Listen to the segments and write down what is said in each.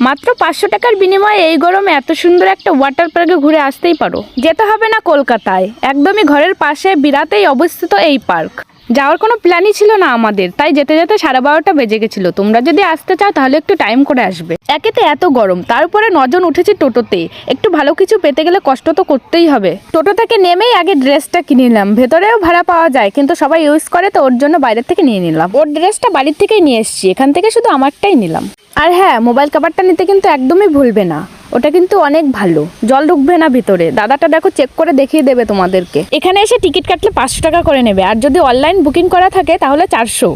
মাত্র পাঁচশো টাকার বিনিময়ে এই গরমে এত সুন্দর একটা ওয়াটার পার্কে ঘুরে আসতেই পারো। যেতে হবে না কলকাতায়। একদমই ঘরের পাশে বিরাতেই অবস্থিত এই পার্ক যাওয়ার কোনো প্ল্যানই ছিল না আমাদের। তাই যেতে যেতে সাড়ে বারোটা বেজে গেছিল। তোমরা যদি আসতে চাও তাহলে একটু টাইম করে আসবে। একেতে এত গরম, তারপরে নজন উঠেছি টোটোতে। একটু ভালো কিছু পেতে গেলে কষ্ট তো করতেই হবে। টোটো থেকে নেমেই আগে ড্রেসটা কিনে নিলাম। ভেতরেও ভাড়া পাওয়া যায়, কিন্তু সবাই ইউজ করে তো, ওর জন্য বাইরের থেকে নিয়ে নিলাম। ওর ড্রেসটা বাড়ির থেকেই নিয়ে এসেছি, এখান থেকে শুধু আমারটাই নিলাম। আর হ্যাঁ মোবাইল কাভারটা নিতে কিন্তু একদমই ভুলবে না। ওটা কিন্তু অনেক ভালো। জল ঢুকবে না ভিতরে। দাদাটা দেখো চেক করে দেখিয়ে দেবে তোমাদেরকে। এখানে এসে টিকিট কাটলে পাঁচশো টাকা করে নেবে। আর যদি অনলাইন বুকিং করা থাকে তাহলে চারশো।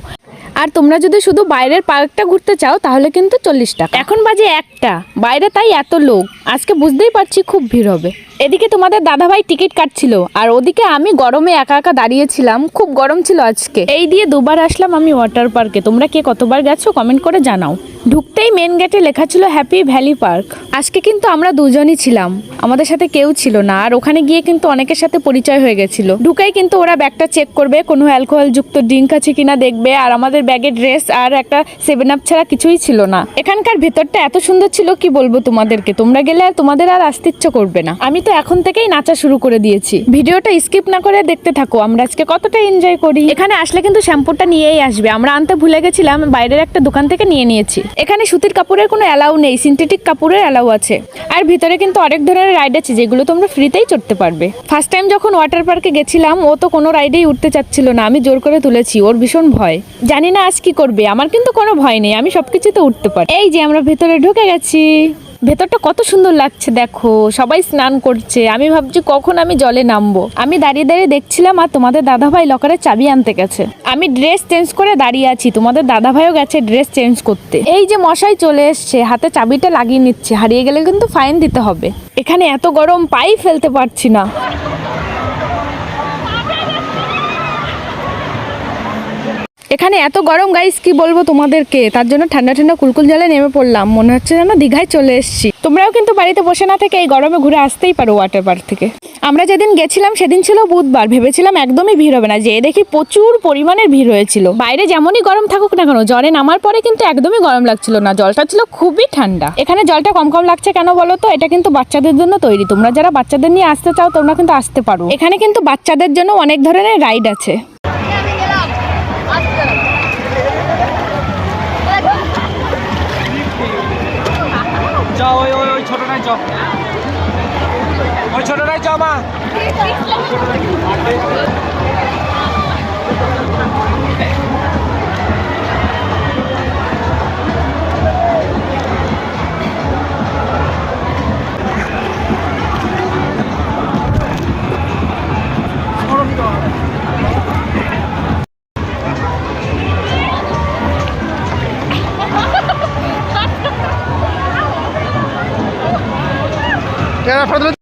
আর তোমরা যদি শুধু বাইরের পার্কটা ঘুরতে চাও তাহলে কিন্তু চল্লিশ টাকা। এখন বাজে একটা। বাইরে তাই এত লোক। আজকে বুঝতেই পারছি খুব ভিড় হবে। এদিকে তোমাদের দাদাভাই টিকিট কাটছিল, আর ওদিকে আমি গরমে একা একা দাঁড়িয়েছিলাম, খুব গরম ছিল আজকে। এই দিয়ে দুবার আসলাম আমি ওয়াটার পার্কে তোমরা কে কতবার গেছো কমেন্ট করে জানাও। ঢুকতেই মেন গেটে লেখা ছিল হ্যাপি ভ্যালি পার্ক আজকে কিন্তু আমরা দুজনই ছিলাম, আমাদের সাথে কেউ ছিল না, আর ওখানে গিয়ে কিন্তু অনেকের সাথে পরিচয় হয়ে গেছিল। ঢুকাই কিন্তু ওরা ব্যাগটা চেক করবে, কোনো অ্যালকোহল যুক্ত ড্রিঙ্ক আছে কিনা দেখবে, আর আমাদের ব্যাগে ড্রেস আর একটা সেভেন আপ ছাড়া কিছুই ছিল না। এখানকার ভেতরটা এত সুন্দর ছিল, কি বলব তোমাদেরকে? তোমরা গেলে আর তোমাদের আর আসতে ইচ্ছে করবে না। আমি তো এখন থেকেই নাচা শুরু করে দিয়েছি। ভিডিওটা স্কিপ না করে দেখতে থাকো, আমরা আজকে কতটা এনজয় করি। এখানে আসলে কিন্তু শ্যাম্পুটা নিয়েই আসবে, আমরা আনতে ভুলে গেছিলাম, বাইরের একটা দোকান থেকে নিয়ে নিয়েছি। এখানে সুতির কাপড়ের কোনো অ্যালাউ নেই সিনথেটিক কাপড়ের অ্যালাউ আছে। আর ভিতরে কিন্তু অনেক ধরনের রাইড আছে, যেগুলো তোমরা ফ্রিতেই চড়তে পারবে। ফার্স্ট টাইম যখন ওয়াটার পার্কে গেছিলাম, ও তো কোনো রাইডেই উঠতে চাচ্ছিল না, আমি জোর করে তুলেছি, ওর ভীষণ ভয়। জানি না আজ কি করবে, আমার কিন্তু কোনো ভয় নেই, আমি সবকিছুতে উঠতে পারি। এই যে আমরা ভেতরে ঢুকে গেছি। ভেতরটা কত সুন্দর লাগছে, দেখো। সবাই স্নান করছে। আমি ভাবছি কখন আমি জলে নামবো। আমি দাঁড়িয়ে দাঁড়িয়ে দেখছিলাম আর তোমাদের দাদাভাই লকারের চাবি আনতে গেছে। আমি ড্রেস চেঞ্জ করে দাঁড়িয়ে আছি। তোমাদের দাদাভাইও গেছে ড্রেস চেঞ্জ করতে। এই যে মশাই চলে এসছে, হাতে চাবিটা লাগিয়ে নিচ্ছে। হারিয়ে গেলে কিন্তু ফাইন দিতে হবে। এখানে এত গরম, পাই ফেলতে পারছি না। এখানে এত গরম গাইস কি বলব তোমাদেরকে? তার জন্য ঠান্ডা ঠান্ডা কুলকুল জলে নেমে পড়লাম। মনে হচ্ছে যেন দীঘায় চলে এসেছি। তোমরাও কিন্তু বাড়িতে বসে না থেকে এই গরমে ঘুরে আসতেই পারো ওয়াটার পার্ক থেকে। আমরা যেদিন গেছিলাম, সেদিন ছিল বুধবার। ভেবেছিলাম একদমই ভিড় হবে না। যে দেখি প্রচুর পরিমাণের ভিড় হয়েছিল। বাইরে যেমনই গরম থাকুক না কেন জলে নামার পরে কিন্তু একদমই গরম লাগছিল না। জলটা ছিল খুবই ঠান্ডা। এখানে জলটা কম কম লাগছে কেন বলো তো? এটা কিন্তু বাচ্চাদের জন্য তৈরি। তোমরা যারা বাচ্চাদের নিয়ে আসতে চাও, তোমরা কিন্তু আসতে পারো। এখানে কিন্তু বাচ্চাদের জন্য অনেক ধরনের রাইড আছে। চ ওই ওই ওই ছোটটাই চ ওই ছোটটাই চ মা। এই এরা ফাদলে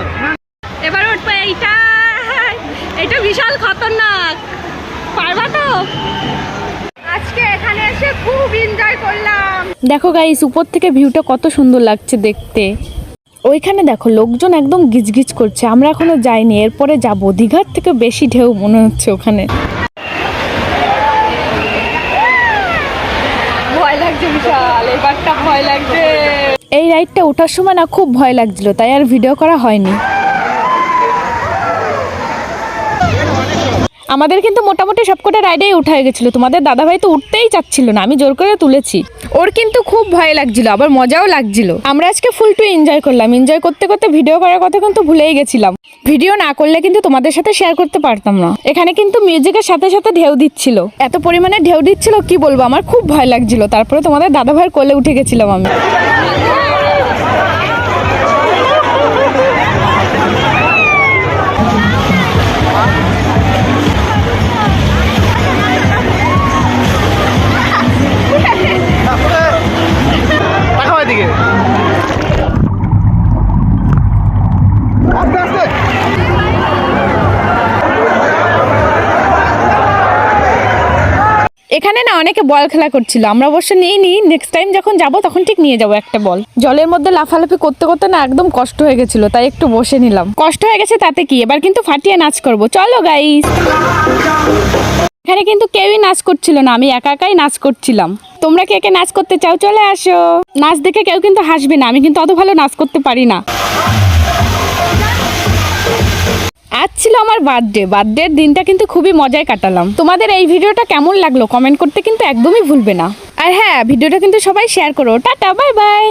তো। এবার উঠবে এইটা এটা বিশাল খতরনাক। পারবা তো? আজকে এখানে এসে খুব এনজয় করলাম। দেখো গাইস উপর থেকে ভিউটা কত সুন্দর লাগছে দেখতে। ওইখানে দেখো লোকজন একদম গিজগিজ করছে আমরা এখনও যাইনি এরপরে যাব। দীঘার থেকে বেশি ঢেউ মনে হচ্ছে ওখানে। ভয় লাগছে বিশাল এবারটা ভয় লাগছে। এই রাইডটা ওঠার সময় না খুব ভয় লাগছিল, তাই আর ভিডিও করা হয়নি। আমাদের কিন্তু মোটামুটি সবকটা রাইডেই উঠা হয়ে গেছিল, তোমাদের দাদাভাই তো উঠতেই চাচ্ছিল না, আমি জোর করে তুলেছি। ওর কিন্তু খুব ভয় লাগছিল, আবার মজাও লাগছিল। আমরা আজকে ফুল টু এনজয় করলাম এনজয় করতে করতে ভিডিও করার কথা কিন্তু ভুলেই গেছিলাম। ভিডিও না করলে কিন্তু তোমাদের সাথে শেয়ার করতে পারতাম না। এখানে কিন্তু মিউজিকের সাথে সাথে ঢেউ দিচ্ছিল। এত পরিমাণে ঢেউ দিচ্ছিল, কি বলব, আমার খুব ভয় লাগছিল, তারপরে তোমাদের দাদাভাইয়ের কোলে উঠে গেছিলাম আমি। এখানে না অনেকে বল খেলা করছিল। আমরা অবশ্য নিয়ে নিই নেক্সট টাইম যখন যাব তখন ঠিক নিয়ে যাব একটা বল। জলের মধ্যে লাফালাফি করতে করতে না একদম কষ্ট হয়ে গেছিল তাই একটু বসে নিলাম। কষ্ট হয়ে গেছে তাতে কি? এবার কিন্তু ফাটিয়ে নাচ করব। চলো গাইস এখানে কিন্তু কেউই নাচ করছিল না আমি একা একাই নাচ করছিলাম। তোমরা কে কে নাচ করতে চাও চলে আসো। নাচ দেখে কেউ কিন্তু হাসবে না আমি কিন্তু অত ভালো নাচ করতে পারি না। আজ ছিল আমার বার্থডে বার্থডের দিনটা কিন্তু খুবই মজায় কাটালাম। তোমাদের এই ভিডিওটা কেমন লাগল? কমেন্ট করতে কিন্তু একদমই ভুলবে না। আর হ্যাঁ ভিডিওটা কিন্তু সবাই শেয়ার করো। Tata bye bye